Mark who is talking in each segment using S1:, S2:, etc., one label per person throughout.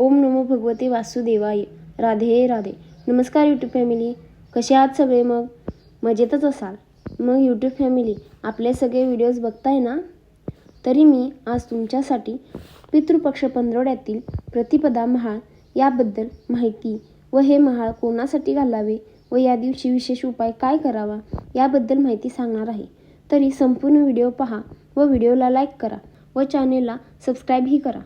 S1: ओम नमो भगवते वासुदेवाय. राधे राधे. नमस्कार यूट्यूब फॅमिली कसे आहात सगळे मग? मजेतच असाल? मग यूट्यूब फॅमिली आपले सगळे व्हिडिओज बघताय ना? तरी मी आज तुमच्यासाठी पितृपक्ष पंधरवड्यातील प्रतिपदा महाळ याबद्दल माहिती व हे महाळ कोणासाठी घालावे व या दिवशी विशेष उपाय काय करावा याबद्दल माहिती सांगणार आहे. तरी संपूर्ण व्हिडिओ पहा व व्हिडिओला लाईक करा व चॅनेलला सबस्क्राईबही करा.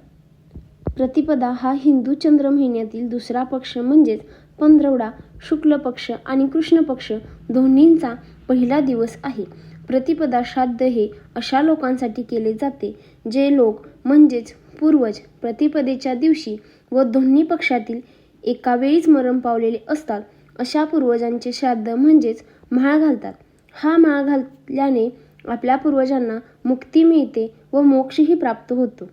S1: प्रतिपदा हा हिंदू चंद्र महिन्यातील दुसरा पक्ष म्हणजेच पंधरवडा शुक्ल पक्ष आणि कृष्ण पक्ष दोन्हींचा पहिला दिवस आहे. प्रतिपदा श्राद्ध हे अशा लोकांसाठी केले जाते जे लोक म्हणजेच पूर्वज प्रतिपदेच्या दिवशी व दोन्ही पक्षातील एका वेळीच मरण पावलेले असतात. अशा पूर्वजांचे श्राद्ध म्हणजेच माळ घालतात. हा माळ घातल्याने आपल्या पूर्वजांना मुक्ती मिळते व मोक्षही प्राप्त होतो.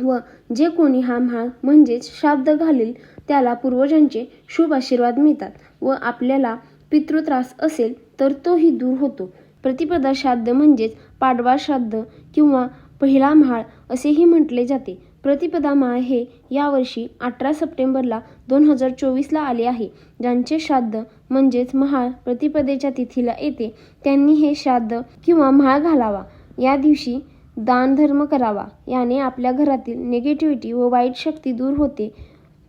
S1: व जे कोणी हा म्हाळ म्हणजेच श्राद्ध घालील त्याला पूर्वजांचे शुभ आशीर्वाद मिळतात व आपल्याला पितृत्रास असेल तर तोही दूर होतो. प्रतिपदा श्राद्ध म्हणजेच पाडवा श्राद्ध किंवा पहिला म्हाळ असेही म्हटले जाते. प्रतिपदा माळ हे यावर्षी अठरा सप्टेंबरला दोन हजार चोवीसला आले आहे. ज्यांचे श्राद्ध म्हणजेच महाळ प्रतिपदेच्या तिथीला येते त्यांनी हे श्राद्ध किंवा म्हाळ घालावा. या दिवशी दानधर्म करावा. याने आपल्या घरातील निगेटिव्हिटी व वाईट शक्ती दूर होते.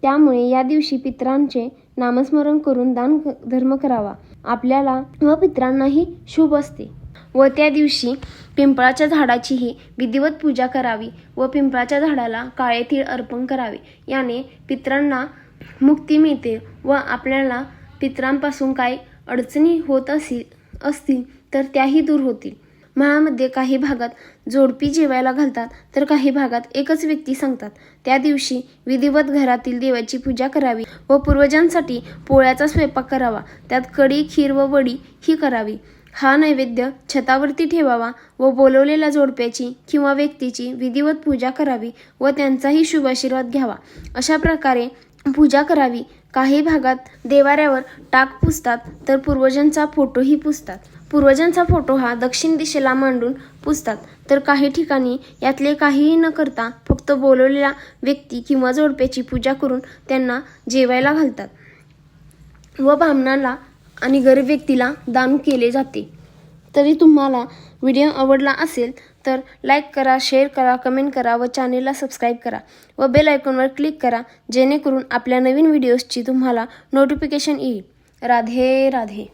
S1: त्यामुळे या दिवशी पितरांचे नामस्मरण करून दान धर्म करावा. आपल्याला व पितरांनाही शुभ असते. व त्या दिवशी पिंपळाच्या झाडाचीही विधिवत पूजा करावी व पिंपळाच्या झाडाला काळे तीळ अर्पण करावे. याने पितरांना मुक्ती मिळते व आपल्याला पितरांपासून काही अडचणी होत असेल असतील तर त्याही दूर होतील. महामध्ये काही भागात जोडपी जेवायला घालतात तर काही भागात एकच व्यक्ती सांगतात. त्या दिवशी विधिवत घरातील देवाची पूजा करावी व पूर्वजांसाठी पोळ्याचा स्वयंपाक करावा. त्यात कढी खीर व वडी ही करावी. हा नैवेद्य छतावरती ठेवावा व बोलवलेल्या जोडप्याची किंवा व्यक्तीची विधिवत पूजा करावी व त्यांचाही शुभ आशीर्वाद घ्यावा. अशा प्रकारे पूजा करावी. काही भागात देवाऱ्यावर टाक पुसतात तर पूर्वजांचा फोटोही पुसतात. पूर्वजांचा फोटो हा दक्षिण दिशेला मांडून पुसतात. तर काही ठिकाणी यातले काहीही न करता फक्त बोलवलेल्या व्यक्ती किंवा जोडप्याची पूजा करून त्यांना जेवायला घालतात व ब्राह्मणाला आणि गरीब व्यक्तीला दान केले जाते. तरी तुम्हाला व्हिडिओ आवडला असेल तर लाईक करा शेअर करा कमेंट करा व चॅनेलला सबस्क्राईब करा व बेल आयकॉनवर क्लिक करा जेणेकरून आपल्या नवीन व्हिडिओजची तुम्हाला नोटिफिकेशन येईल. राधे राधे.